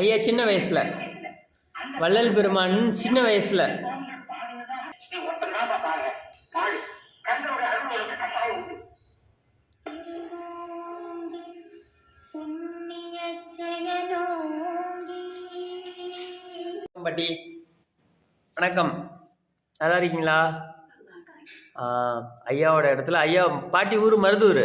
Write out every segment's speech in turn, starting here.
ஐயா சின்ன வயசுல. வள்ளல் பெருமான் சின்ன வயசுல. பாட்டி வணக்கம். நல்லா இருக்கீங்களா? ஐயாவோட இடத்துல ஐயா பாட்டி ஊர் மருதூர்.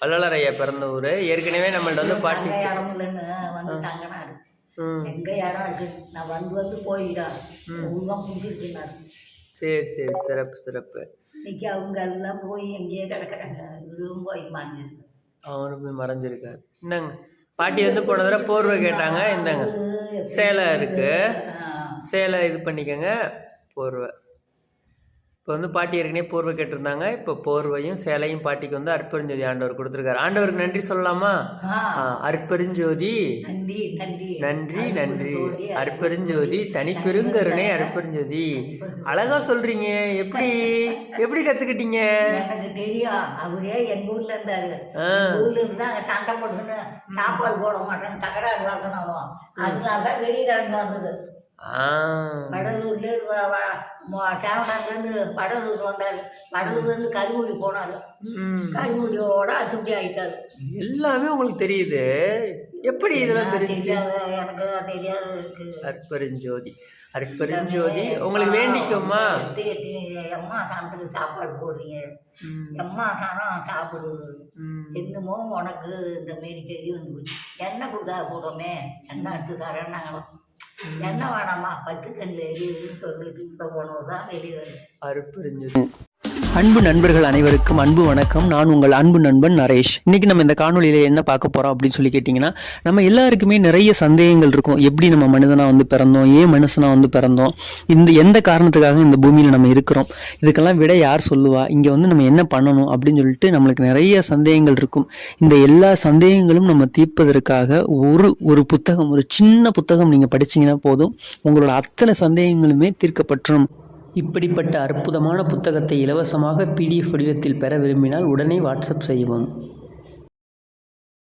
வள்ளலார் ஐயா பிறந்த ஊர். ஏற்கனவே நம்மள்ட்ட வந்து பாட்டி இடம் இல்லைன்னு வந்து தங்கினாரு ம். எங்க இடம் இருக்கு நான் வந்து வந்து போயிட்டேன் ஒழுங்கா பிடிச்சிருக்கேன் சரி சரி. சிறப்பு சிறப்பு. இன்னைக்கு அவங்க எல்லாம் போய் எங்கேயே கிடக்குறாங்க. இவரும் போய் மாஞ்சிருக்கு அவரும் போய் மறைஞ்சிருக்காரு. இந்தாங்க. பாட்டி வந்து போன தடவை போர்வை கேட்டாங்க. இந்தாங்க. சேலை இருக்கு. சேலை இது பண்ணிக்கோங்க. போர்வை. இப்போ வந்து பாட்டி ஏற்கனவே போர்வை கேட்டிருந்தாங்க. இப்போ போர்வையும் சேலையும் பாட்டிக்கு வந்து அற்பெருஞ்சோதி ஆண்டவர் கொடுத்துருக்காரு. ஆண்டவருக்கு நன்றி சொல்லலாமா? அற்பெருஞ்சோதி நன்றி நன்றி. அற்பெருஞ்சோதி தனிப்பெருங்கருணை அற்பெருஞ்சோதி அழகா சொல்றீங்க. எப்படி எப்படி கத்துக்கிட்டீங்க? தெரியும். அவரே எங்க ஊர்ல இருந்தாரு. ஆ. எங்க ஊர்ல இருந்தா அங்க சண்டை போட்டுன்னு சாப்பாடு போட மாட்டேன்னு தகராறு வளர்க்கணும் அதனால தான் வெளியே கிளம்பி வந்தது. ஆ. வடலூர்ல சேவனாங்கலேருந்து வடலூர் வந்தாரு. வடலூர்லேருந்து கருமொழி போனாரு. ம். கருமொழியோட அத்துப்படி ஆயிட்டாரு. எல்லாமே உங்களுக்கு தெரியுது. எப்படி இதெல்லாம் தெரிஞ்சு? அற்பெருஞ்சோதி அற்பெருஞ்சோதி உங்களுக்கு வேண்டிக்குமா? எம்மா சாணத்துக்கு சாப்பாடு போடுறீங்க. எம்மா சாணம் சாப்பிடு. என்னமோ உனக்கு இந்த மாரி கறி வந்து எண்ணெய் கொடுத்தா போடுறோமே எண்ணெய் எடுத்து தரேன் நாங்களும் எண்ணெய் வேணாமா பத்து கல் எரியுதுன்னு சொல்லிட்டு இந்த போனவர் தான் வெளியே வருது. அற்பெருஞ்சோதி அன்பு நண்பர்கள் அனைவருக்கும் அன்பு வணக்கம். நான் உங்கள் அன்பு நண்பன் நரேஷ். இன்னைக்கு நம்ம இந்த காணொலியில் என்ன பார்க்க போகிறோம் அப்படின்னு சொல்லி கேட்டிங்கன்னா நம்ம எல்லாருக்குமே நிறைய சந்தேகங்கள் இருக்கும். எப்படி நம்ம மனிதனாக வந்து பிறந்தோம்? ஏன் மனுஷனாக வந்து பிறந்தோம்? இந்த எந்த காரணத்துக்காக இந்த பூமியில் நம்ம இருக்கிறோம்? இதுக்கெல்லாம் விட யார் சொல்லுவா? இங்கே வந்து நம்ம என்ன பண்ணணும்? அப்படின்னு சொல்லிட்டு நம்மளுக்கு நிறைய சந்தேகங்கள் இருக்கும். இந்த எல்லா சந்தேகங்களும் நம்ம தீர்ப்பதற்காக ஒரு ஒரு புத்தகம் ஒரு சின்ன புத்தகம் நீங்கள் படிச்சீங்கன்னா போதும். உங்களோட அத்தனை சந்தேகங்களுமே தீர்க்கப்பட்டுரும். இப்படிப்பட்ட அற்புதமான புத்தகத்தை இலவசமாக பிடிஎஃப் வடிவத்தில் பெற விரும்பினால் உடனே வாட்ஸ்அப் செய்யவும்.